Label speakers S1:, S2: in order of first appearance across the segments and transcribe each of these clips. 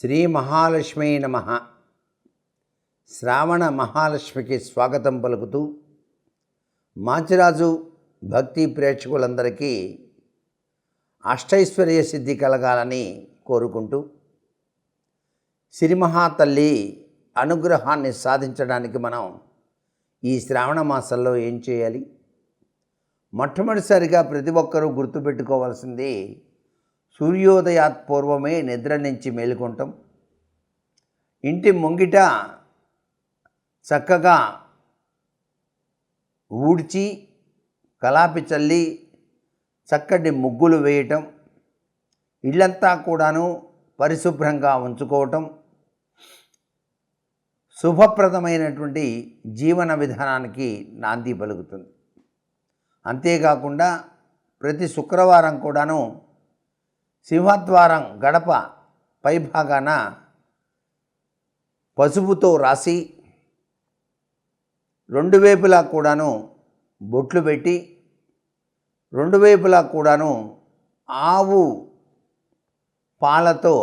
S1: శ్రీ మహాలక్ష్మి నమ. శ్రావణ మహాలక్ష్మికి స్వాగతం పలుకుతూ మాచిరాజు భక్తి ప్రేక్షకులందరికీ అష్టైశ్వర్య సిద్ధి కలగాలని కోరుకుంటూ సిరిమహాతల్లి అనుగ్రహాన్ని సాధించడానికి మనం ఈ శ్రావణ మాసంలో ఏం చేయాలి? మొట్టమొదటిసారిగా ప్రతి ఒక్కరూ గుర్తుపెట్టుకోవాల్సింది సూర్యోదయాత్ పూర్వమే నిద్ర నుంచి మేలుకుంటాం. ఇంటి ముంగిట చక్కగా ఊడ్చి కలాపి చల్లి చక్కటి ముగ్గులు వేయటం ఇళ్ళంతా కూడాను పరిశుభ్రంగా ఉంచుకోవటం శుభప్రదమైనటువంటి జీవన విధానానికి నాంది పలుకుతుంది. అంతేకాకుండా ప్రతి శుక్రవారం కూడాను సింహద్వారం గడప పైభాగాన పసుపుతో రాసి రెండు వైపులా కూడాను బొట్లు పెట్టి రెండు వైపులా కూడాను ఆవు పాలతో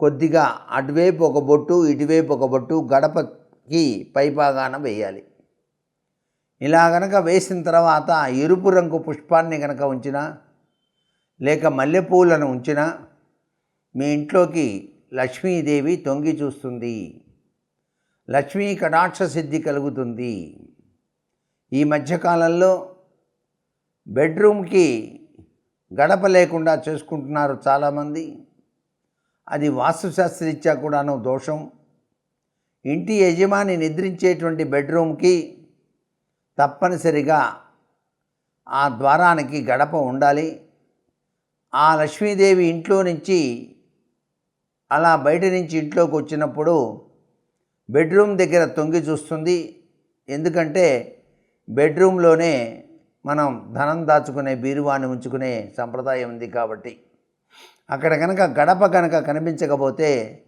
S1: కొద్దిగా అటువైపు ఒక బొట్టు ఇటువైపు ఒక బొట్టు గడపకి పైభాగాన వేయాలి. ఇలా గనక వేసిన తర్వాత ఎరుపు రంగు పుష్పాన్ని కనుక ఉంచినా లేక మల్లెపూలను ఉంచినా మీ ఇంట్లోకి లక్ష్మీదేవి తొంగి చూస్తుంది. లక్ష్మీ కటాక్ష సిద్ధి కలుగుతుంది. ఈ మధ్యకాలంలో బెడ్రూమ్కి గడప లేకుండా చేసుకుంటున్నారు చాలామంది. అది వాస్తుశాస్త్రరీత్యా కూడాను దోషం. ఇంటి యజమాని నిద్రించేటువంటి బెడ్రూమ్కి తప్పనిసరిగా ఆ ద్వారానికి గడప ఉండాలి. ఆ లక్ష్మీదేవి ఇంట్లో నుంచి అలా బయట నుంచి ఇంట్లోకి వచ్చినప్పుడు బెడ్రూమ్ దగ్గర తొంగి చూస్తుంది. ఎందుకంటే బెడ్రూమ్లోనే మనం ధనం దాచుకునే బీరువాన్ని ఉంచుకునే సంప్రదాయం ఉంది కాబట్టి. అక్కడ కనుక గడప కనుక కనిపించకపోతే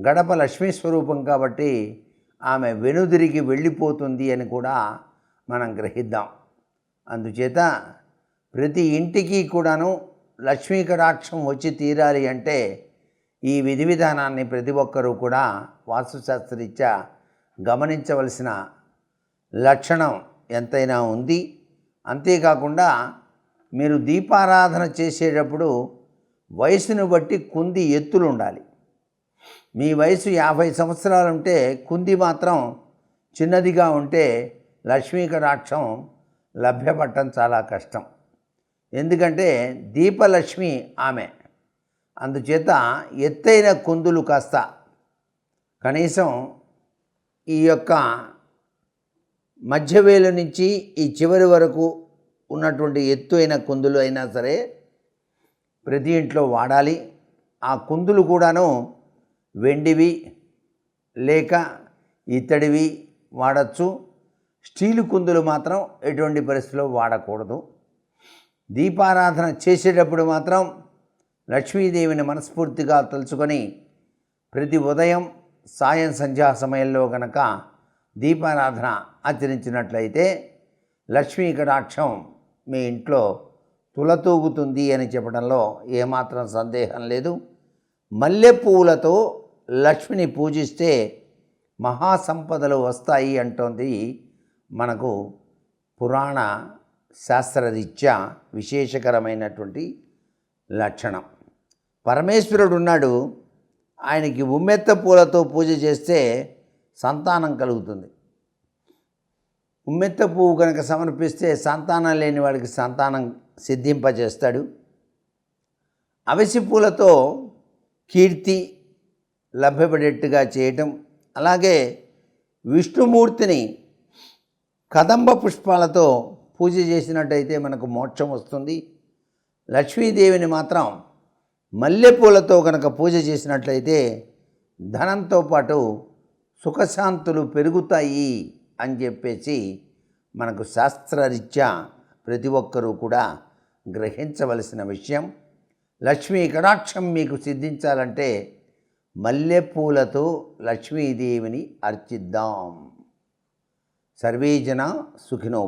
S1: గడప లక్ష్మీ స్వరూపం కాబట్టి ఆమె వెనుదిరిగి వెళ్ళిపోతుంది అని కూడా మనం గ్రహిద్దాం. అందుచేత ప్రతి ఇంటికి కూడాను లక్ష్మీ కటాక్షం వచ్చి తీరాలి అంటే ఈ విధి విధానాన్ని ప్రతి ఒక్కరూ కూడా వాస్తుశాస్త్రరీత్యా గమనించవలసిన లక్షణం ఎంతైనా ఉంది. అంతేకాకుండా మీరు దీపారాధన చేసేటప్పుడు వయసును బట్టి కుంది ఎత్తులు ఉండాలి. మీ వయసు యాభై సంవత్సరాలు ఉంటే కుంది మాత్రం చిన్నదిగా ఉంటే లక్ష్మీ కటాక్షం లభ్యపడటం చాలా కష్టం. ఎందుకంటే దీపలక్ష్మి ఆమె. అందుచేత ఎత్తైన కుందులు కాస్త. కనీసం ఈ యొక్క మధ్యవేలు నుంచి ఈ చివరి వరకు ఉన్నటువంటి ఎత్తు అయిన కుందులు అయినా సరే ప్రతి ఇంట్లో వాడాలి. ఆ కుందులు కూడాను వెండివి లేక ఇత్తడివి వాడచ్చు. స్టీలు కుందులు మాత్రం ఎటువంటి పరిస్థితిలో వాడకూడదు. దీపారాధన చేసేటప్పుడు మాత్రం లక్ష్మీదేవిని మనస్ఫూర్తిగా తలుచుకొని ప్రతి ఉదయం సాయం సంధ్యా సమయంలో గనక దీపారాధన ఆచరించినట్లయితే లక్ష్మీ కటాక్షం మీ ఇంట్లో తులతూగుతుంది అని చెప్పడంలో ఏమాత్రం సందేహం లేదు. మల్లె పువ్వులతో లక్ష్మిని పూజిస్తే మహాసంపదలు వస్తాయి అంటోంది మనకు పురాణ శాస్త్రరీత్యా విశేషకరమైనటువంటి లక్షణం. పరమేశ్వరుడు ఉన్నాడు ఆయనకి ఉమ్మెత్త పూలతో పూజ చేస్తే సంతానం కలుగుతుంది. ఉమ్మెత్త పువ్వు కనుక సమర్పిస్తే సంతానం లేని వాడికి సంతానం సిద్ధింపజేస్తాడు. అవిసి పూలతో కీర్తి లభ్యపడేట్టుగా చేయటం అలాగే విష్ణుమూర్తిని కదంబ పుష్పాలతో పూజ చేసినట్టయితే మనకు మోక్షం వస్తుంది. లక్ష్మీదేవిని మాత్రం మల్లెపూలతో కనుక పూజ చేసినట్లయితే ధనంతో పాటు సుఖశాంతులు పెరుగుతాయి అని చెప్పేసి మనకు శాస్త్రరీత్యా ప్రతి ఒక్కరూ కూడా గ్రహించవలసిన విషయం. లక్ష్మీ కటాక్షం మీకు సిద్ధించాలంటే మల్లెపూలతో లక్ష్మీదేవిని అర్చిద్దాం. సర్వే జన సుఖినో